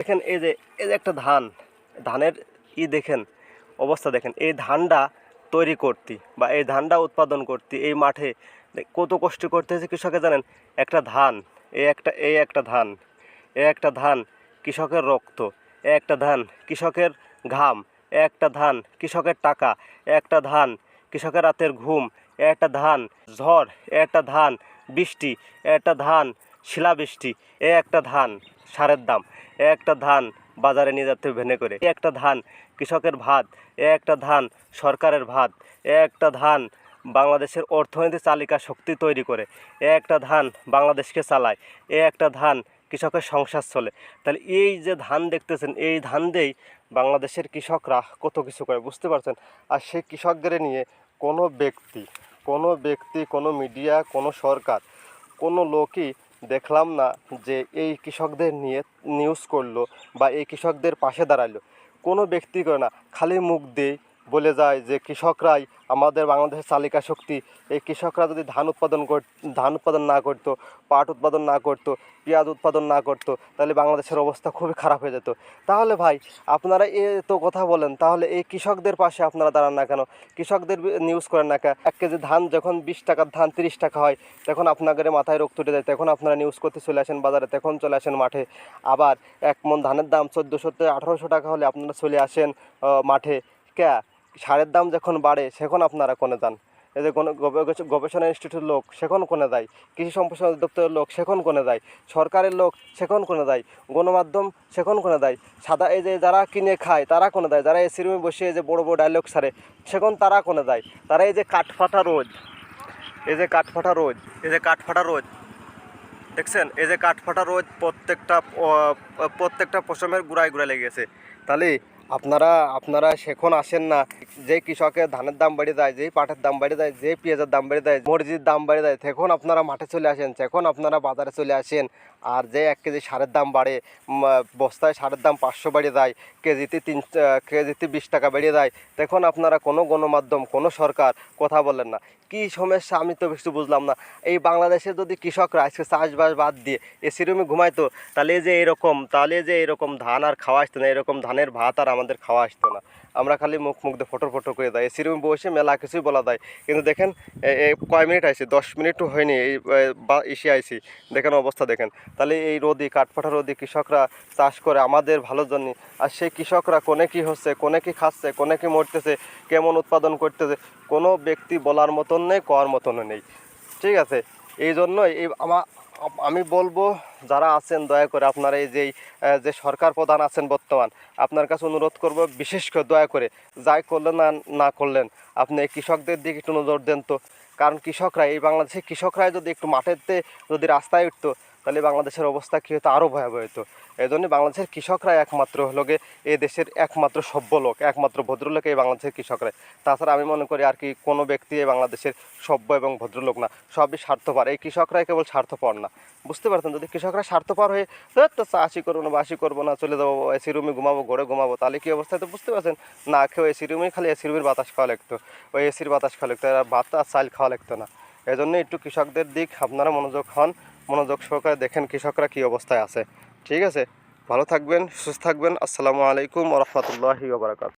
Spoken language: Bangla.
দেখেন এই যে এই যে একটা ধান, ধানের ই দেখেন, অবস্থা দেখেন। এই ধানটা তৈরি করতে বা এই ধানটা উৎপাদন করতে এই মাঠে। কত কষ্ট করতে হয়েছে কৃষকে জানেন? একটা ধান, এই একটা এই একটা ধান এ একটা ধান কৃষকের রক্ত এ একটা ধান কৃষকের ঘাম এ একটা ধান কৃষকের টাকা এ একটা ধান কৃষকের রাতের ঘুম একটা ধান ঝড় একটা ধান বৃষ্টি একটা ধান শিলাবৃষ্টি, এ একটা ধান, সারের দাম, এ একটা ধান বাজারে নিয়ে যাচ্ছে ভেনে করে, এ একটা ধান কৃষকের ভাত, এ একটা ধান সরকারের ভাত, এ একটা ধান বাংলাদেশের অর্থনীতি চালিকা শক্তি তৈরি করে, এ একটা ধান বাংলাদেশকে চালায়, এ একটা ধান কৃষকের সংসার চলে। তাহলে এই যে ধান দেখতেছেন, এই ধান দিয়েই বাংলাদেশের কৃষকরা কত কিছু করে, বুঝতে পারছেন? আর সেই কৃষকদের নিয়ে কোনো ব্যক্তি কোনো ব্যক্তি, কোনো মিডিয়া, কোনো সরকার, কোনো লোকই দেখলাম না যে এই কৃষকদের নিয়ে নিউজ করল বা এই কৃষকদের পাশে দাঁড়াল। কোনো ব্যক্তি করে না, খালি মুখ দিয়ে বলে যায় যে কৃষকরাই আমাদের বাংলাদেশের চালিকা শক্তি। এই কৃষকরা যদি ধান উৎপাদন কর, ধান উৎপাদন না করত, পাট উৎপাদন না করত, পেঁয়াজ উৎপাদন না করত, তাহলে বাংলাদেশের অবস্থা খুবই খারাপ হয়ে যেত। তাহলে ভাই, আপনারা এ তো কথা বলেন, তাহলে এই কৃষকদের পাশে আপনারা দাঁড়ান না কেন? কৃষকদের নিউজ করেন না কেন? এক কেজি ধান যখন বিশ টাকার ধান তিরিশ টাকা হয়, তখন আপনাদের মাথায় রোগ তুটে যায়, তখন আপনারা নিউজ করতে চলে আসেন বাজারে, তখন চলে আসেন মাঠে। আবার এক মন ধানের দাম চোদ্দোশো আঠারোশো টাকা হলে আপনারা চলে আসেন মাঠে। ক্যা? সারের দাম যখন বাড়ে, সেখন আপনারা কোনে যান? এই যে গবেষণা ইনস্টিটিউটের লোক, সেখন কোনে যায়? কৃষি সম্প্রসারণ দপ্তরের লোক, সেখন কোনে যায়? সরকারের লোক, সেখন কোনে যায়? গণমাধ্যম, সেখন কোনে দেয় সাদা, এই যে যারা কিনে খায়, তারা কোনে দেয় যারা এসি রুমে বসে, এই যে বড় বড় ডায়লগ সারে, সেখন তারা কোনে দেয় তারা এই যে কাঠফাটা রোদ এই যে কাঠফাটা রোদ এই যে কাঠফাটা রোদ দেখছেন? এই যে কাঠফাটা রোদ প্রত্যেকটা প্রত্যেকটা পশমের গুড়ায় গুড়ায় লেগেছে তাহলে আপনারা আপনারা সেখন আসেন না। যে কৃষকের ধানের দাম বেড়ে যায় যেই পাটের দাম বেড়ে যায়, যে পেঁয়াজের দাম বেড়ে যায়, মরিচের দাম বেড়ে যায় তখন আপনারা মাঠে চলে আসেন তখন আপনারা বাজারে চলে আসেন। আর যে এক কেজি সারের দাম বাড়ে বস্তায় সারের দাম পাঁচশো বেড়ে যায়, কেজিতে তিন কেজিতে বিশ টাকা বেড়ে যায় তখন আপনারা কোনো গণমাধ্যম, কোনো সরকার কথা বলেন না। কী সমস্যা আমি তো কিছু বুঝলাম না। এই বাংলাদেশে যদি কৃষকরা আজকে চাষবাস বাদ দিয়ে এসি রুমে ঘুমাইতো, তাহলে যে এরকম, তাহলে যে এরকম ধান আর খাওয়া আসতো না, এরকম ধানের ভাত আর আমাদের খাওয়া আসতো না। আমরা খালি মুখ মুখ দিয়ে ফটো ফটো করে দেয়। এসি রুমে বসে মেলা কিছুই বলা দেয় কিন্তু দেখেন কয় মিনিট আইসি? দশ মিনিটও হয়নি এই বা, এসে আইসি। দেখেন অবস্থা দেখেন। তাহলে এই রোদি কাঠপাটা রোদি কৃষকরা চাষ করে আমাদের ভালোর জন্য। আর সেই কৃষকরা কোনে কি হচ্ছে, কোনে কি খাচ্ছে, কোনে কি মরতেছে, কেমন উৎপাদন করতেছে, কোনো ব্যক্তি বলার মতন নেই কর মতনও নেই। ঠিক আছে? এই জন্য এই আমার আমি বলব, যারা আছেন, দয়া করে আপনারা এই যেই যে সরকার প্রধান আছেন বর্তমান, আপনার কাছে অনুরোধ করব, বিশেষ করে দয়া করে, যাই করলেন না না করলেন, আপনি কৃষকদের দিকে একটু নজর দেন তো। কারণ কৃষকরা, এই বাংলাদেশে কৃষকরাই যদি একটু মাঠেতে যদি রাস্তায় উঠতো তাহলে বাংলাদেশের অবস্থা কী হতো? আরও ভয়াবহ হতো। এই জন্য বাংলাদেশের কৃষকরা একমাত্র হলো গিয়ে এই দেশের একমাত্র সভ্য লোক একমাত্র ভদ্রলোক এই বাংলাদেশের কৃষকরা তাছাড়া আমি মনে করি আর কি কোনো ব্যক্তি এই বাংলাদেশের সভ্য এবং ভদ্রলোক না সবই স্বার্থপর। এই কৃষকরাই কেবল স্বার্থপর না। বুঝতে পারতেন যদি কৃষকরা স্বার্থপর হয়ে "ধ্যাৎ, তো চাষি করব না বাসি করব না চলে যাব এসি রুমে ঘুমাবো ঘরে ঘুমাবো তাহলে কী অবস্থায় তো বুঝতে পারছেন? না খেয়ে এসি রুমে খালি এসি রুমের বাতাস খাওয়া লাগতো। ওই এসির বাতাস খাওয়া লাগতো আর ভাত আর চাল খাওয়া লাগতো না। এজন্য একটু কৃষকদের দিক আপনারা মনোযোগ হন। মনোযোগ সহকারে দেখেন কৃষকরা কী অবস্থায় আছে। ঠিক আছে? ভালো থাকবেন, সুস্থ থাকবেন। আসসালামু আলাইকুম রহমতুল্লাহি ওবরাকাত